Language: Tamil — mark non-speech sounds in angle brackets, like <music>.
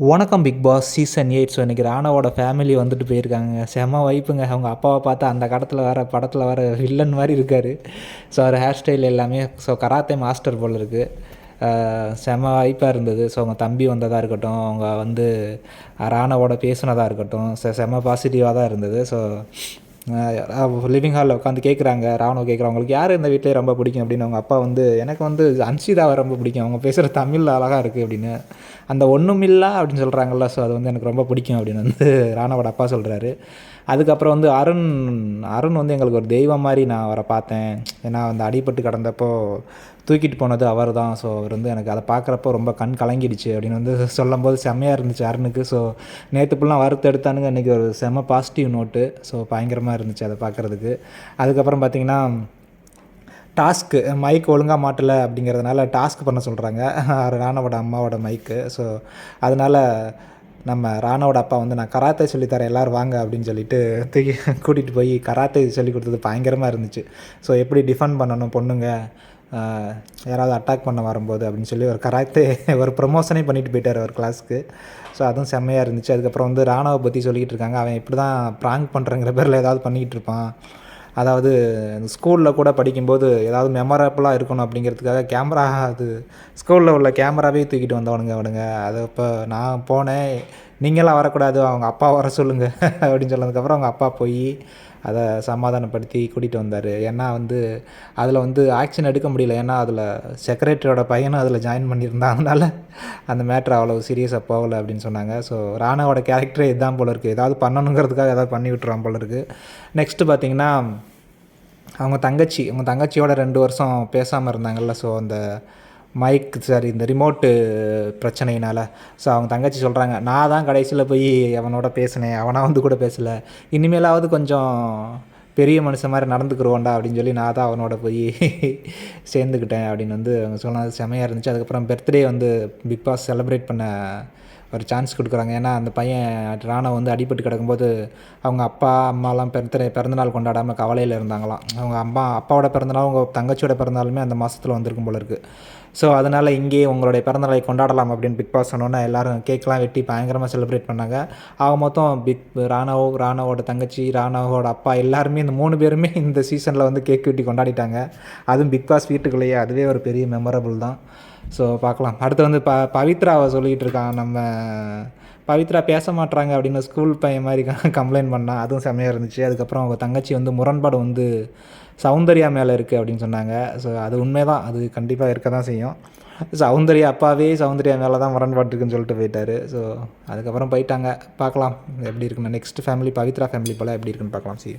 வணக்கம் Bigg Boss season eight. So இன்றைக்கி ராணாவோட ஃபேமிலி வந்துட்டு போயிருக்காங்க. செம வைப்புங்க. அவங்க அப்பாவை பார்த்தா அந்த காலத்தில் வர படத்தில் வர வில்லன் மாதிரி இருக்கார். ஸோ அவர் ஹேர் ஸ்டைல் எல்லாமே ஸோ கராத்தே மாஸ்டர் போல் இருக்குது செம வைப்பாக இருந்தது. ஸோ அவங்க தம்பி வந்ததாக இருக்கட்டும் அவங்க வந்து ராணாவோட பேசுனதாக இருக்கட்டும் செம பாசிட்டிவாக தான் இருந்தது. ஸோ லிவிங் ஹாலில் உட்காந்து கேட்குறாங்க ராணுவம் கேட்குறாங்க யார் இந்த வீட்டிலே ரொம்ப பிடிக்கும்? அப்படின்னு அவங்க அப்பா வந்து எனக்கு வந்து அன்சிதாவை ரொம்ப பிடிக்கும். அவங்க பேசுகிற தமிழ் அழகாக இருக்குது அப்படின்னு. அந்த ஒன்றுமில்லா அப்படின்னு சொல்கிறாங்கல்ல ஸோ அது வந்து எனக்கு ரொம்ப பிடிக்கும் அப்படின்னு வந்து ராணாவோட அப்பா சொல்கிறாரு அதுக்கப்புறம் வந்து அருண் அருண் வந்து எங்களுக்கு ஒரு தெய்வம் மாதிரி நான் அவரை பார்த்தேன். ஏன்னா அந்த அடிபட்டு கடந்தப்போ தூக்கிட்டு போனது அவர் தான் ஸோ அவர் வந்து எனக்கு அதை பார்க்குறப்ப ரொம்ப கண் கலங்கிடுச்சு அப்படின்னு வந்து சொல்லும்போது செம்மையாக இருந்துச்சு அருணுக்கு. ஸோ நேற்று ஃபுல்லாக வறுத்து எடுத்தானுங்க. இன்றைக்கி ஒரு செம்ம பாசிட்டிவ் நோட்டு ஸோ பயங்கரமாக இருந்துச்சு அதை பார்க்குறதுக்கு. அதுக்கப்புறம் பார்த்திங்கன்னா டாஸ்க்கு மைக் ஒழுங்காக மாட்டலை அப்படிங்கிறதுனால டாஸ்க் பண்ண சொல்கிறாங்க <laughs> ராணாவோட அம்மாவோட மைக்கு ஸோ அதனால் நம்ம ராணாவோட அப்பா வந்து நான் கராத்தே சொல்லித்தரேன் எல்லோரும் வாங்க அப்படின்னு சொல்லிட்டு தூக்கி <laughs> கூட்டிகிட்டு போய் கராத்தே சொல்லி கொடுத்தது பயங்கரமாக இருந்துச்சு. ஸோ எப்படி டிஃபெண்ட் பண்ணணும் பொண்ணுங்க? யாராவது அட்டாக் பண்ண வரும்போது அப்படின்னு சொல்லி ஒரு கராத்தே <laughs> ஒரு ப்ரொமோஷனே பண்ணிட்டு போயிட்டார் ஒரு கிளாஸ்க்கு ஸோ அதுவும் செம்மையாக இருந்துச்சு. அதுக்கப்புறம் வந்து ராணுவ பற்றி சொல்லிக்கிட்டு இருக்காங்க. அவன் இப்படி தான் ப்ராங்க் பண்ணுறங்கிற பேரில் ஏதாவது பண்ணிக்கிட்டு இருப்பான். அதாவது ஸ்கூலில் கூட படிக்கும்போது ஏதாவது மெமரபுளாக இருக்கணும் அப்படிங்கிறதுக்காக கேமரா அது ஸ்கூலில் உள்ள கேமராவே தூக்கிட்டு வந்தவனுங்க அவனுங்க. அதை இப்போ நான் போனேன். நீங்களாம் வரக்கூடாது அவங்க அப்பா வர சொல்லுங்கள் <laughs> அப்படின்னு சொன்னதுக்கப்புறம் அவங்க அப்பா போய் அதை சமாதானப்படுத்தி கூட்டிகிட்டு வந்தார். ஏன்னா வந்து அதில் வந்து ஆக்ஷன் எடுக்க முடியல. ஏன்னா அதில் செக்ரட்டரியோட பையனும் அதில் ஜாயின் பண்ணியிருந்தான். அதனால் அந்த மேட்ரு அவ்வளோ சீரியஸாக போகலை அப்படின்னு சொன்னாங்க. ஸோ ராணாவோட கேரக்டரே இதுதான் போல இருக்குது ஏதாவது பண்ணணுங்கிறதுக்காக ஏதாவது பண்ணி விட்டுறான் போல இருக்குது நெக்ஸ்ட்டு பார்த்திங்கன்னா அவங்க தங்கச்சி அவங்க தங்கச்சியோட ரெண்டு வருஷம் பேசாமல் இருந்தாங்கல்ல. ஸோ அந்த மைக் சார் இந்த ரிமோட்டு பிரச்சனையினால். ஸோ அவங்க தங்கச்சி சொல்கிறாங்க நான் தான் கடைசியில் போய் அவனோட பேசினேன். அவனாக வந்து கூட பேசலை. இனிமேலாவது கொஞ்சம் பெரிய மனுஷன் மாதிரி நடந்துக்கிறோண்டா அப்படின்னு சொல்லி நான் தான் அவனோட போய் <laughs> சேர்ந்துக்கிட்டேன் அப்படின்னு வந்து அவங்க சொன்னது செமையாக இருந்துச்சு. அதுக்கப்புறம் பர்த்டே வந்து பிக் பாஸ் செலிப்ரேட் பண்ண ஒரு சான்ஸ் கொடுக்குறாங்க. ஏன்னா அந்த பையன் ராணா வந்து அடிபட்டு கிடக்கும்போது அவங்க அப்பா அம்மாலாம் பிறந்த பிறந்தநாள் கொண்டாடாமல் கவலையில் இருந்தாங்களாம். அவங்க அம்மா அப்பாவோட பிறந்தநாள் அவங்க தங்கச்சியோட பிறந்தநாளுமே அந்த மாதத்தில் வந்திருக்கும் போல இருக்குது ஸோ அதனால் இங்கேயே உங்களுடைய பிறந்தநாளை கொண்டாடலாம் அப்படின்னு பிக் பாஸ் சொன்னோன்னே எல்லோரும் கேக்லாம் வெட்டி பயங்கரமாக செலிப்ரேட் பண்ணாங்க. அவங்க மொத்தம் பிக் ராணாவோ ராணாவோட தங்கச்சி ராணாவோட அப்பா எல்லாருமே இந்த மூணு பேருமே இந்த சீசனில் வந்து கேக் வெட்டி கொண்டாடிட்டாங்க. அதுவும் பிக் பாஸ் வீட்டுக்குள்ளேயே அதுவே ஒரு பெரிய மெமரபுள் தான். ஸோ பார்க்கலாம். அடுத்து வந்து ப பவித்ராவை சொல்லிகிட்டு இருக்கான். நம்ம பவித்ரா பேச மாட்டுறாங்க அப்படின்னு ஸ்கூல் பையன் மாதிரி கம்ப்ளைண்ட் பண்ணால் அதுவும் செம்மையாக இருந்துச்சு. அதுக்கப்புறம் அவங்க தங்கச்சி வந்து முரண்பாடு வந்து சௌந்தர்யா மேலே இருக்குது அப்படின்னு சொன்னாங்க. ஸோ அது உண்மை தான் அது கண்டிப்பாக இருக்க தான் செய்யும். சௌந்தர்யா அப்பாவே சௌந்தர்யா மேலே தான் முரண்பாட்டுக்குன்னு சொல்லிட்டு போயிட்டாரு. ஸோ அதுக்கப்புறம் போயிட்டாங்க. பார்க்கலாம். எப்படி இருக்குன்னு நெக்ஸ்ட் ஃபேமிலி பவித்ரா ஃபேமிலி போல் எப்படி இருக்குன்னு பார்க்கலாம். சி